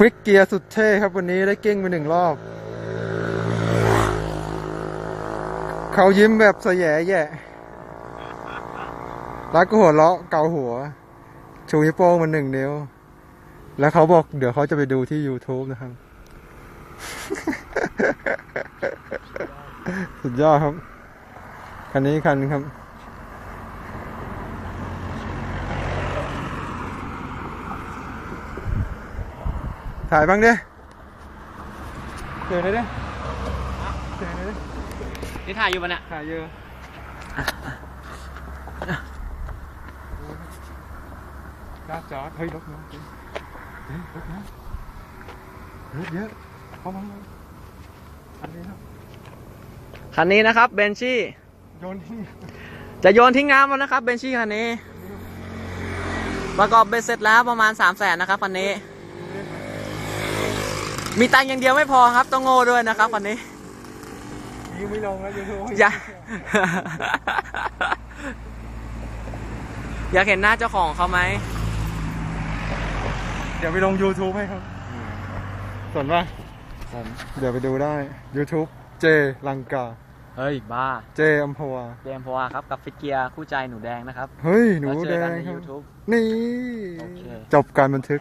ฟลิกเกียร์สุดเท่ครับวันนี้ได้เก้งไปหนึ่งรอบ เขายิ้มแบบสแยแย่แล้วก็หัวเราะเกาหัว ชูนิ้วโป้งมันหนึ่งนิ้ว แล้วเขาบอกเดี๋ยวเขาจะไปดูที่ YouTube นะครับ สุดยอดครับ คันนี้คันครับ ถ่ายบ้างดิเจอเลยดิเจอเลยดินี่ถ่ายอยู่ปะเนี่ยถ่ายเยอะจ้าจอดเฮ้ยรถมาเฮ้ยรถมารถเยอะเข้ามาอันนี้ครับคันนี้นะครับเบนชี่โยนทิ้งจะโยนทิ้งน้ำแล้วนะครับเบนชี่คันนี้ ประกอบเบ็ดเสร็จแล้วประมาณ3 0 0แสนนะครับคันนี้ มีตังค์อย่างเดียวไม่พอครับ ต้องโง่ด้วยนะครับคันนี้ยิงไม่ลงแล้วยูทูบอย่า อยากเห็นหน้าเจ้าของเขาไหม เดี๋ยวไปลง YouTube ให้ครับสนป่ะเดี๋ยวไปดูได้ YouTube เจลังกา เฮ้ย บ้า เจอัมพวาเดมพวาครับ กับฟิตเกียร์คู่ใจหนูแดงนะครับเฮ้ย หนูแล้วเจแดอกันงในครับ YouTube นี่ โอเค จบการบันทึก